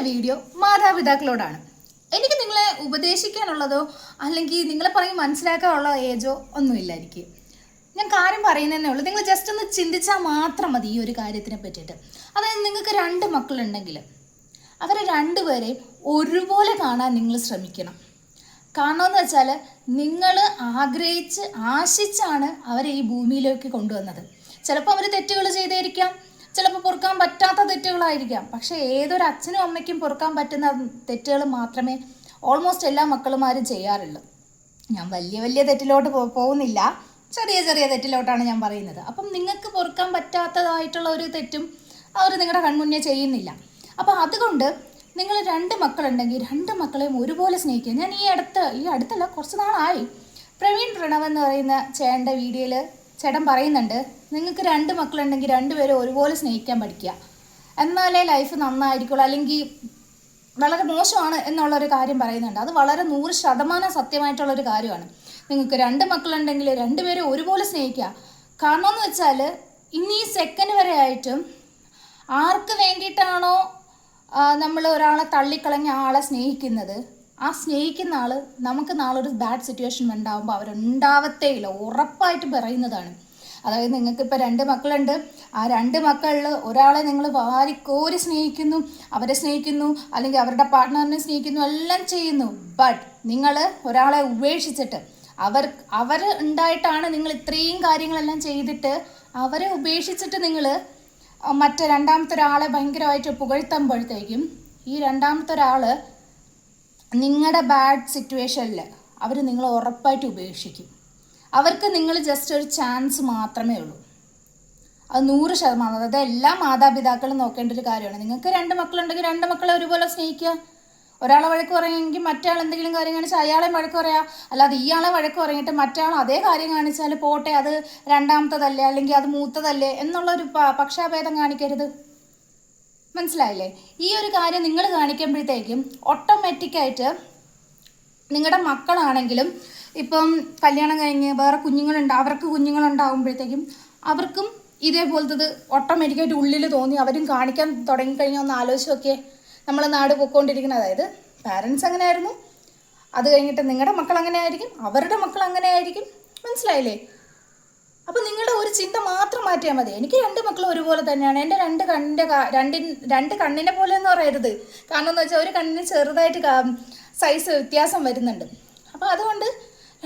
ഇന്നത്തെ വീഡിയോ മാതാപിതാക്കളോടാണ്. എനിക്ക് നിങ്ങളെ ഉപദേശിക്കാനുള്ളതോ അല്ലെങ്കിൽ നിങ്ങളെ പറഞ്ഞ് മനസ്സിലാക്കാനുള്ള ഏജോ ഒന്നുമില്ല എനിക്ക് ഞാൻ കാര്യം പറയുന്നതന്നെ ഉള്ളൂ. നിങ്ങൾ ജസ്റ്റ് ഒന്ന് ചിന്തിച്ചാൽ മാത്രം മതി ഈ ഒരു കാര്യത്തിനെ പറ്റിയിട്ട്. അതായത് നിങ്ങൾക്ക് രണ്ട് മക്കളുണ്ടെങ്കിൽ അവരെ രണ്ടുപേരെയും ഒരുപോലെ കാണാൻ നിങ്ങൾ ശ്രമിക്കണം. കാരണമെന്ന് വെച്ചാൽ നിങ്ങൾ ആഗ്രഹിച്ച് ആശിച്ചാണ് അവരെ ഈ ഭൂമിയിലേക്ക് കൊണ്ടുവന്നത്. ചിലപ്പോൾ അവർ തെറ്റുകൾ ചെയ്തായിരിക്കാം ചിലപ്പോൾ പൊറുക്കാൻ പറ്റാത്ത തെറ്റുകളായിരിക്കാം. പക്ഷെ ഏതൊരു അച്ഛനും അമ്മയ്ക്കും പൊറുക്കാൻ പറ്റുന്ന തെറ്റുകൾ മാത്രമേ ഓൾമോസ്റ്റ് എല്ലാ മക്കളുമാരും ചെയ്യാറുള്ളൂ. ഞാൻ വലിയ വലിയ തെറ്റിലോട്ട് പോകുന്നില്ല. ചെറിയ ചെറിയ തെറ്റിലോട്ടാണ് ഞാൻ പറയുന്നത്. അപ്പം നിങ്ങൾക്ക് പൊറുക്കാൻ പറ്റാത്തതായിട്ടുള്ള ഒരു തെറ്റും അവർ നിങ്ങളുടെ കൺമുന്നേ ചെയ്യുന്നില്ല. അപ്പം അതുകൊണ്ട് നിങ്ങൾ രണ്ട് മക്കളുണ്ടെങ്കിൽ രണ്ട് മക്കളെയും ഒരുപോലെ സ്നേഹിക്കുക. ഞാൻ ഈ അടുത്ത് ഈ അടുത്തല്ല കുറച്ച് നാളായി. പ്രവീൺ പ്രണവ് എന്ന് പറയുന്ന ചേട്ടന്റെ വീഡിയോയിൽ ചേട്ടൻ പറയുന്നുണ്ട് നിങ്ങൾക്ക് രണ്ട് മക്കളുണ്ടെങ്കിൽ രണ്ടുപേരും ഒരുപോലെ സ്നേഹിക്കാൻ പഠിക്കുക. എന്നാലേ ലൈഫ് നന്നായിരിക്കുള്ളൂ അല്ലെങ്കിൽ വളരെ മോശമാണ് എന്നുള്ളൊരു കാര്യം പറയുന്നുണ്ട്. അത് വളരെ നൂറ് ശതമാനം സത്യമായിട്ടുള്ളൊരു കാര്യമാണ്. നിങ്ങൾക്ക് രണ്ട് മക്കളുണ്ടെങ്കിൽ രണ്ടുപേരും ഒരുപോലെ സ്നേഹിക്കുക. കാരണം എന്ന് വെച്ചാൽ ഇനി സെക്കൻഡ് വരെ ആയിട്ടും ആർക്ക് വേണ്ടിയിട്ടാണോ നമ്മൾ ഒരാളെ തള്ളിക്കളഞ്ഞ ആളെ സ്നേഹിക്കുന്നത്? ആ സ്നേഹിക്കുന്ന ആൾ നമുക്ക് നാളെ ഒരു ബാഡ് സിറ്റുവേഷൻ ഉണ്ടാകുമ്പോൾ അവരുണ്ടാവത്തേ ഇല്ല. ഉറപ്പായിട്ട് പറയുന്നതാണ്. അതായത് നിങ്ങൾക്ക് ഇപ്പോൾ രണ്ട് മക്കളുണ്ട്. ആ രണ്ട് മക്കളിൽ ഒരാളെ നിങ്ങൾ വാരിക്കോരി സ്നേഹിക്കുന്നു അവരെ സ്നേഹിക്കുന്നു അല്ലെങ്കിൽ അവരുടെ പാർട്ട്ണറിനെ സ്നേഹിക്കുന്നു എല്ലാം ചെയ്യുന്നു. ബട്ട് നിങ്ങൾ ഒരാളെ ഉപേക്ഷിച്ചിട്ട് അവർ അവർ ഉണ്ടായിട്ടാണ് നിങ്ങൾ ഇത്രയും കാര്യങ്ങളെല്ലാം ചെയ്തിട്ട് അവരെ ഉപേക്ഷിച്ചിട്ട് നിങ്ങൾ മറ്റേ രണ്ടാമത്തെ ഒരാളെ ഭയങ്കരമായിട്ട് പുകഴ്ത്തുമ്പോഴത്തേക്കും ഈ രണ്ടാമത്തെ ഒരാൾ നിങ്ങളുടെ ബാഡ് സിറ്റുവേഷനിൽ അവർ നിങ്ങളെ ഉറപ്പായിട്ട് ഉപേക്ഷിക്കും. അവർക്ക് നിങ്ങൾ ജസ്റ്റ് ഒരു ചാൻസ് മാത്രമേ ഉള്ളൂ. അത് നൂറ് ശതമാനം അതായത് എല്ലാ മാതാപിതാക്കളും നോക്കേണ്ട ഒരു കാര്യമാണ്. നിങ്ങൾക്ക് രണ്ട് മക്കളുണ്ടെങ്കിൽ രണ്ട് മക്കളെ ഒരുപോലെ സ്നേഹിക്കുക. ഒരാളെ വഴക്ക് പറയുമെങ്കിൽ മറ്റേ എന്തെങ്കിലും കാര്യം കാണിച്ചാൽ അയാളെ വഴക്ക് പറയാം. അല്ലാതെ ഇയാളെ വഴക്ക് പറഞ്ഞിട്ട് മറ്റേ അതേ കാര്യം കാണിച്ചാൽ പോട്ടെ അത് രണ്ടാമത്തതല്ലേ അല്ലെങ്കിൽ അത് മൂത്തതല്ലേ എന്നുള്ളൊരു ഒരു പക്ഷാഭേദം കാണിക്കരുത്. മനസ്സിലായില്ലേ? ഈ ഒരു കാര്യം നിങ്ങൾ കാണിക്കുമ്പോഴത്തേക്കും ഓട്ടോമാറ്റിക്കായിട്ട് നിങ്ങളുടെ മക്കളാണെങ്കിലും ഇപ്പം കല്യാണം കഴിഞ്ഞ് വേറെ കുഞ്ഞുങ്ങളുണ്ട് അവർക്ക് കുഞ്ഞുങ്ങളുണ്ടാകുമ്പോഴത്തേക്കും അവർക്കും ഇതേപോലത്തത് ഓട്ടോമാറ്റിക്കായിട്ട് ഉള്ളിൽ തോന്നി അവരും കാണിക്കാൻ തുടങ്ങിക്കഴിഞ്ഞാൽ ഒന്ന് ആലോചിച്ച് നോക്കിയേ നമ്മൾ നാട് പോയിക്കൊണ്ടിരിക്കുന്നത് അതായത് പാരൻസ് അങ്ങനെ ആയിരുന്നു അത് കഴിഞ്ഞിട്ട് നിങ്ങളുടെ മക്കൾ അങ്ങനെ ആയിരിക്കും അവരുടെ മക്കൾ അങ്ങനെ ആയിരിക്കും മനസ്സിലായില്ലേ? അപ്പം നിങ്ങളുടെ ഒരു ചിന്ത മാത്രം മാറ്റിയാൽ മതി. എനിക്ക് രണ്ട് മക്കളും ഒരുപോലെ തന്നെയാണ്. എന്റെ രണ്ട് കണ്ണിന്റെ രണ്ടിൻ രണ്ട് കണ്ണിനെ പോലെ എന്ന് പറയരുത്. കാരണം എന്ന് വെച്ചാൽ ഒരു കണ്ണിന് ചെറുതായിട്ട് സൈസ് വ്യത്യാസം വരുന്നുണ്ട്. അപ്പോൾ അതുകൊണ്ട്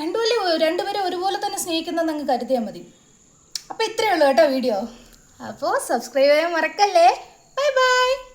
രണ്ടുപേരും രണ്ടുപേരും ഒരുപോലെ തന്നെ സ്നേഹിക്കുന്നത് അങ്ങ് കരുതിയാൽ മതി. അപ്പോൾ ഇത്രയേ ഉള്ളൂ കേട്ടോ വീഡിയോ. അപ്പോൾ സബ്സ്ക്രൈബ് ചെയ്യാൻ മറക്കല്ലേ? Bye bye